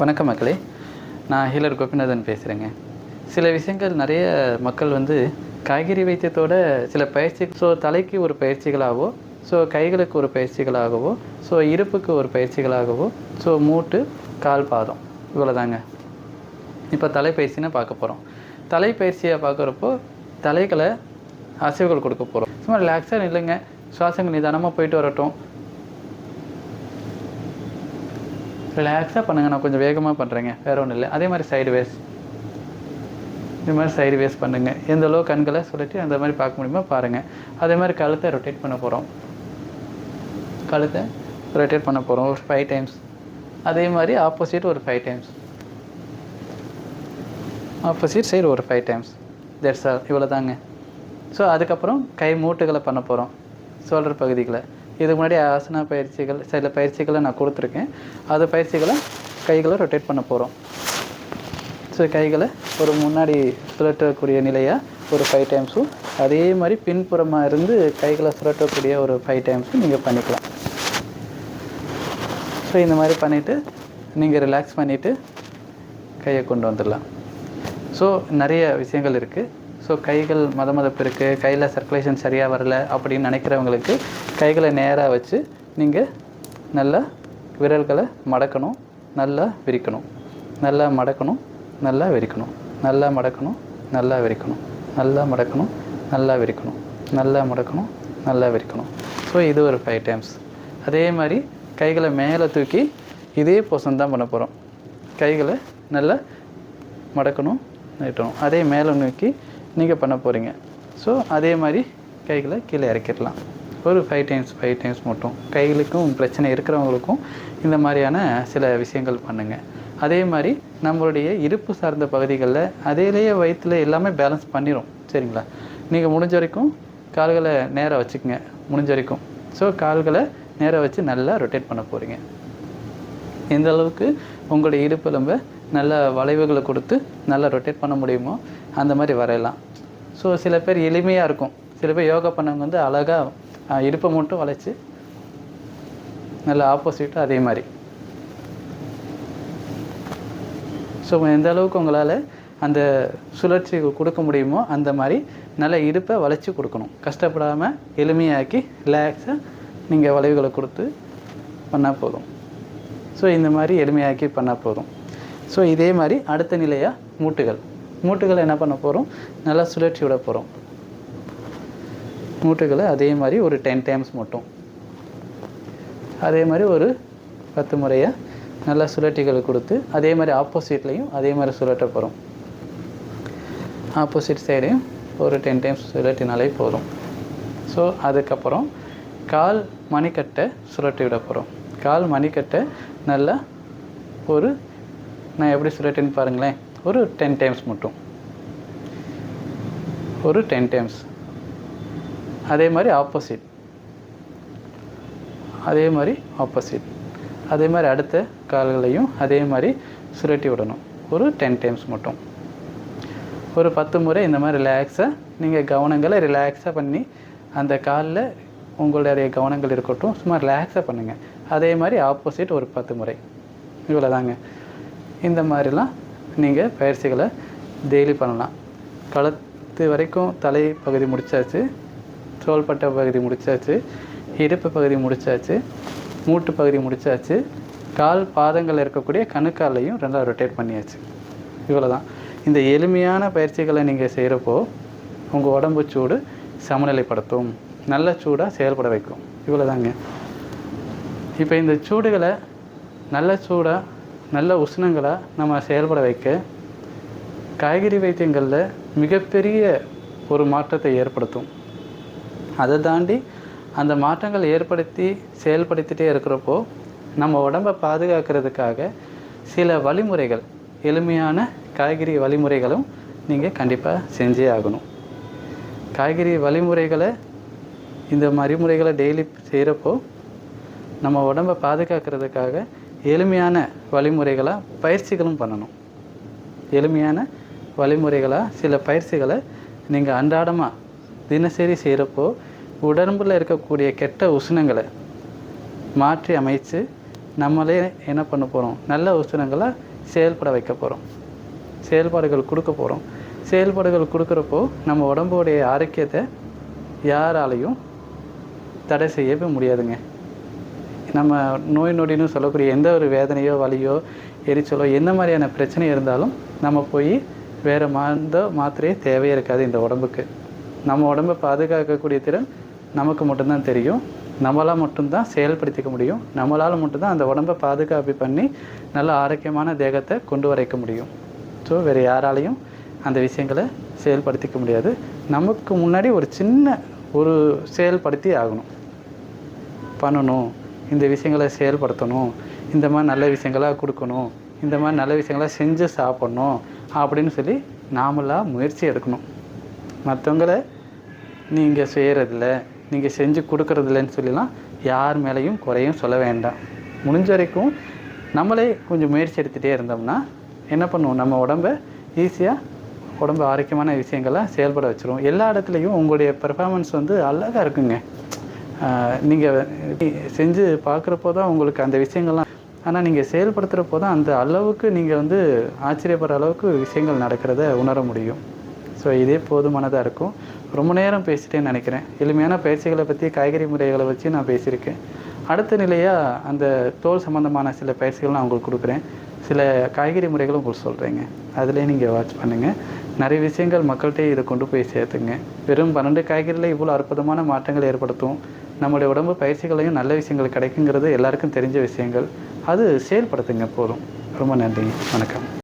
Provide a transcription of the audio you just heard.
வணக்கம் மக்களே. நான் ஹீலர் கோபிநாதன் பேசுகிறேங்க சில விஷயங்கள் நிறைய மக்கள் வந்து காய்கறி வைத்தியத்தோட சில பயிற்சி ஸோ தலைக்கு ஒரு பயிற்சிகளாகவோ ஸோ கைகளுக்கு ஒரு பயிற்சிகளாகவோ ஸோ இருப்புக்கு ஒரு பயிற்சிகளாகவோ ஸோ மூட்டு கால் பாதம் இவ்வளோதாங்க இப்போ தலைப்பயிற்சின்னு பார்க்க போகிறோம் தலைப்பயிற்சியை பார்க்குறப்போ தலைகளை அசைவுகள் கொடுக்க போகிறோம் சும்மா ரிலாக்ஸாக இல்லைங்க சுவாசங்கள் நிதானமாக போயிட்டு வரட்டும். ரிலாக்ஸாக பண்ணுங்கள் நான் கொஞ்சம் வேகமாக பண்ணுறேங்க வேறு ஒன்றும் இல்லை. அதே மாதிரி சைடு வேஸ் இது மாதிரி சைடு வேஸ் பண்ணுங்கள் எந்த அளவு கண்களை சுழட்டி அந்த மாதிரி பார்க்க முடியுமோ பாருங்கள் அதே மாதிரி கழுத்தை ரொட்டேட் பண்ண போகிறோம் கழுத்தை ரொட்டேட் பண்ண போகிறோம் ஒரு ஃபைவ் டைம்ஸ் அதே மாதிரி ஆப்போசிட் ஒரு ஃபைவ் டைம்ஸ் ஆப்போசிட் சைடு ஒரு ஃபைவ் டைம்ஸ் தட்ஸ் ஆல் இவ்வளோ தாங்க ஸோ அதுக்கப்புறம் கை மூட்டுகளை பண்ண போகிறோம் சோல்டர் பகுதிகளை. இதுக்கு முன்னாடி ஆசனா பயிற்சிகள் சில பயிற்சிகளை நான் கொடுத்துருக்கேன். அது பயிற்சிகளை கைகளை ரொட்டேட் பண்ண போகிறோம் ஸோ கைகளை ஒரு முன்னாடி சுழற்றக்கூடிய நிலையாக ஒரு ஃபைவ் டைம்ஸும் அதே மாதிரி பின்புறமாக இருந்து கைகளை சுழட்டக்கூடிய ஒரு ஃபைவ் டைம்ஸும் நீங்கள் பண்ணிக்கலாம். ஸோ இந்த மாதிரி பண்ணிவிட்டு நீங்கள் ரிலாக்ஸ் பண்ணிவிட்டு கையை கொண்டு வந்துடலாம். ஸோ நிறைய விஷயங்கள் இருக்குது ஸோ கைகள் மத மதப்பு இருக்குது கையில் சர்க்குலேஷன் சரியாக வரல அப்படின்னு நினைக்கிறவங்களுக்கு கைகளை நேராக வச்சு நீங்கள் நல்லா விரல்களை மடக்கணும் நல்லா விரிக்கணும். நல்லா மடக்கணும் நல்லா விரிக்கணும். நல்லா மடக்கணும் நல்லா விரிக்கணும். நல்லா மடக்கணும் நல்லா விரிக்கணும். நல்லா மடக்கணும் நல்லா விரிக்கணும். ஸோ இது ஒரு ஃபைவ் டைம்ஸ் அதே மாதிரி கைகளை மேலே தூக்கி இதே போசன் தான் பண்ண போகிறோம் கைகளை நல்லா மடக்கணும் நீட்டணும் அதே மேலே நோக்கி நீங்கள் பண்ண போகிறீங்க ஸோ அதே மாதிரி கைகளை கீழே இறக்கிடலாம். ஒரு ஃபைவ் டைம்ஸ் ஃபைவ் டைம்ஸ் மட்டும். கைகளுக்கும் பிரச்சனை இருக்கிறவங்களுக்கும் இந்த மாதிரியான சில விஷயங்கள் பண்ணுங்கள் அதே மாதிரி நம்மளுடைய இருப்பு சார்ந்த பகுதிகளில் அதேலேயே வயிற்றில் எல்லாமே பேலன்ஸ் பண்ணிடும் சரிங்களா? நீங்கள் முடிஞ்ச வரைக்கும் கால்களை நேராக வச்சுக்கோங்க. முடிஞ்ச வரைக்கும். ஸோ கால்களை நேராக வச்சு நல்லா ரொட்டேட் பண்ண போகிறீங்க எந்த அளவுக்கு உங்களுடைய இடுப்பெலும்பை நல்ல வளைவுகளை கொடுத்து நல்லா ரொட்டேட் பண்ண முடியுமோ அந்த மாதிரி வரையலாம். ஸோ சில பேர் எளிமையாக இருக்கும். சில பேர் யோகா பண்ணவங்க வந்து அழகாக இடுப்பை மட்டும் வளைச்சி நல்ல ஆப்போசிட்டாக அதே மாதிரி. ஸோ எந்த அளவுக்கு உங்களால் அந்த சுழற்சி கொடுக்க முடியுமோ அந்த மாதிரி நல்ல இடுப்பை வளைச்சி கொடுக்கணும். கஷ்டப்படாமல் எளிமையாக்கி ரிலாக்ஸாக நீங்கள் வளைவுகளை கொடுத்து பண்ணால் போதும். ஸோ இந்த மாதிரி எளிமையாக்கி பண்ணால் போதும். ஸோ இதே மாதிரி அடுத்த நிலையாக மூட்டுகள். மூட்டுகளை என்ன பண்ண போகிறோம் நல்லா சுழற்சி விட போகிறோம் மூட்டுகளை அதே மாதிரி ஒரு டென் டைம்ஸ் மட்டும். அதே மாதிரி ஒரு பத்து முறையாக நல்லா சுழட்டிகளை கொடுத்து அதே மாதிரி ஆப்போசிட்லேயும் அதே மாதிரி சுழட்ட போகிறோம் ஆப்போசிட் சைடையும் ஒரு டென் டைம்ஸ் சுழட்டினாலே போதும். ஸோ அதுக்கப்புறம் கால் மணிக்கட்டை சுழட்டி விட போகிறோம் கால் மணிக்கட்டை நல்லா ஒரு நான் எப்படி சுழட்டின்னு பாருங்களேன். ஒரு டென் டைம்ஸ் மட்டும். ஒரு டென் டைம்ஸ் அதே மாதிரி ஆப்போசிட் அதே மாதிரி ஆப்போசிட் அதே மாதிரி அடுத்த கால்களையும் அதே மாதிரி சுரட்டி விடணும். ஒரு டென் டைம்ஸ் மட்டும். ஒரு பத்து முறை இந்த மாதிரி ரிலாக்ஸாக நீங்கள் கவனங்களை ரிலாக்ஸாக பண்ணி அந்த காலில் உங்களுடைய கவனங்கள் இருக்கட்டும் சும்மா ரிலாக்ஸாக பண்ணுங்கள் அதே மாதிரி ஆப்போசிட் ஒரு பத்து முறை. இவ்வளோதாங்க இந்த மாதிரிலாம் நீங்கள் பயிற்சிகளை டெய்லி பண்ணலாம். கழுத்து வரைக்கும் தலை பகுதி முடித்தாச்சு தோள்பட்டை பகுதி முடிச்சாச்சு இடுப்பு பகுதி முடிச்சாச்சு மூட்டு பகுதி முடிச்சாச்சு கால் பாதங்களில் இருக்கக்கூடிய கணுக்காலையும் ரெண்டாவது ரொட்டேட் பண்ணியாச்சு. இவ்வளோ தான் இந்த எளிமையான பயிற்சிகளை நீங்கள் செய்கிறப்போ உங்கள் உடம்பு சூடு சமநிலைப்படுத்தும். நல்ல சூடாக செயல்பட வைக்கும். இவ்வளோ தாங்க இப்போ இந்த சூடுகளை நல்ல சூடாக நல்ல உஷ்ணங்களாக நம்ம செயல்பட வைக்க காய்கறி வைத்தியங்களில் மிகப்பெரிய ஒரு மாற்றத்தை ஏற்படுத்தும். அதை தாண்டி அந்த மாற்றங்கள் ஏற்படுத்தி செயல்படுத்திகிட்டே இருக்கிறப்போ நம்ம உடம்பை பாதுகாக்கிறதுக்காக சில வழிமுறைகள் எளிமையான காய்கறி வழிமுறைகளும் நீங்கள் கண்டிப்பாக செஞ்சே ஆகணும். காய்கறி வழிமுறைகளை இந்த மறிமுறைகளை டெய்லி செய்கிறப்போ நம்ம உடம்பை பாதுகாக்கிறதுக்காக எளிமையான வழிமுறைகளாக பயிற்சிகளும் பண்ணணும். எளிமையான வழிமுறைகளாக சில பயிற்சிகளை நீங்கள் அன்றாடமாக தினசரி செய்கிறப்போ உடம்பில் இருக்கக்கூடிய கெட்ட உஷ்ணங்களை மாற்றி அமைச்சு நம்மளே என்ன பண்ண போகிறோம் நல்ல உஷ்ணங்களை செயல்பட வைக்க போகிறோம் செயல்பாடுகள் கொடுக்க போகிறோம் செயல்பாடுகள் கொடுக்குறப்போ நம்ம உடம்போடைய ஆரோக்கியத்தை யாராலையும் தடை செய்யவே முடியாதுங்க. நம்ம நோய் நொடின்னு சொல்லக்கூடிய எந்த ஒரு வேதனையோ வலியோ எரிச்சலோ எந்த மாதிரியான பிரச்சனை இருந்தாலும் நம்ம போய் வேறு மருந்த மாத்திரையே தேவையே இருக்காது இந்த உடம்புக்கு. நம்ம உடம்பை பாதுகாக்கக்கூடிய திறன் நமக்கு மட்டும்தான் தெரியும். நம்மளால் மட்டும்தான் செயல்படுத்திக்க முடியும். நம்மளால் மட்டும்தான் அந்த உடம்பை பாதுகாப்பு பண்ணி நல்ல ஆரோக்கியமான தேகத்தை கொண்டு வரைக்க முடியும். ஸோ வேறு யாராலையும் அந்த விஷயங்களை செயல்படுத்திக்க முடியாது. நமக்கு முன்னாடி ஒரு சின்ன ஒரு செயல்படுத்தி ஆகணும். பண்ணணும். இந்த விஷயங்களை செயல்படுத்தணும். இந்த மாதிரி நல்ல விஷயங்களாக கொடுக்கணும். இந்த மாதிரி நல்ல விஷயங்களாக செஞ்சு சாப்பிட்ணும் அப்படின்னு சொல்லி நாமளாக முயற்சி எடுக்கணும். மற்றவங்கள நீங்கள் செய்கிறதில்ல நீங்கள் செஞ்சு கொடுக்கறதில்லன்னு சொல்லிலாம் யார் மேலேயும் குறையும் சொல்ல வேண்டாம். முடிஞ்ச வரைக்கும் நம்மளே கொஞ்சம் முயற்சி எடுத்துகிட்டே இருந்தோம்னா என்ன பண்ணுவோம்? நம்ம உடம்ப ஈஸியாக உடம்பு ஆரோக்கியமான விஷயங்களை செயல்பட வச்சுருவோம். எல்லா இடத்துலையும் உங்களுடைய பெர்ஃபார்மன்ஸ் வந்து அழகாக இருக்குங்க. நீங்கள் செஞ்சு பார்க்குறப்போ தான் உங்களுக்கு அந்த விஷயங்கள்லாம் ஆனால் நீங்கள் செயல்படுத்துகிறப்போ தான் அந்த அளவுக்கு நீங்கள் வந்து ஆச்சரியப்படுற அளவுக்கு விஷயங்கள் நடக்கிறத உணர முடியும். ஸோ இதே போதுமானதாக இருக்கும். ரொம்ப நேரம் பேசிட்டேன்னு நினைக்கிறேன். எளிமையான பயிற்சிகளை பற்றி காய்கறி முறைகளை வச்சு நான் பேசியிருக்கேன். அடுத்த நிலையாக அந்த தோல் சம்மந்தமான சில பயிற்சிகள் நான் உங்களுக்கு கொடுக்குறேன். சில காய்கறி முறைகளும் உங்களுக்கு சொல்கிறேங்க அதிலே நீங்கள் வாட்ச் பண்ணுங்கள் நிறைய விஷயங்கள் மக்கள்கிட்ட இதை கொண்டு போய் சேர்த்துங்க. வெறும் பன்னெண்டு காய்கறியில் இவ்வளோ அற்புதமான மாற்றங்கள் ஏற்படுத்தும். நம்மளுடைய உடம்பு பயிற்சிகளையும் நல்ல விஷயங்கள் கிடைக்குங்கிறது எல்லாருக்கும் தெரிஞ்ச விஷயங்கள். அது செயல்படுத்துங்க போதும். ரொம்ப நன்றி. வணக்கம்.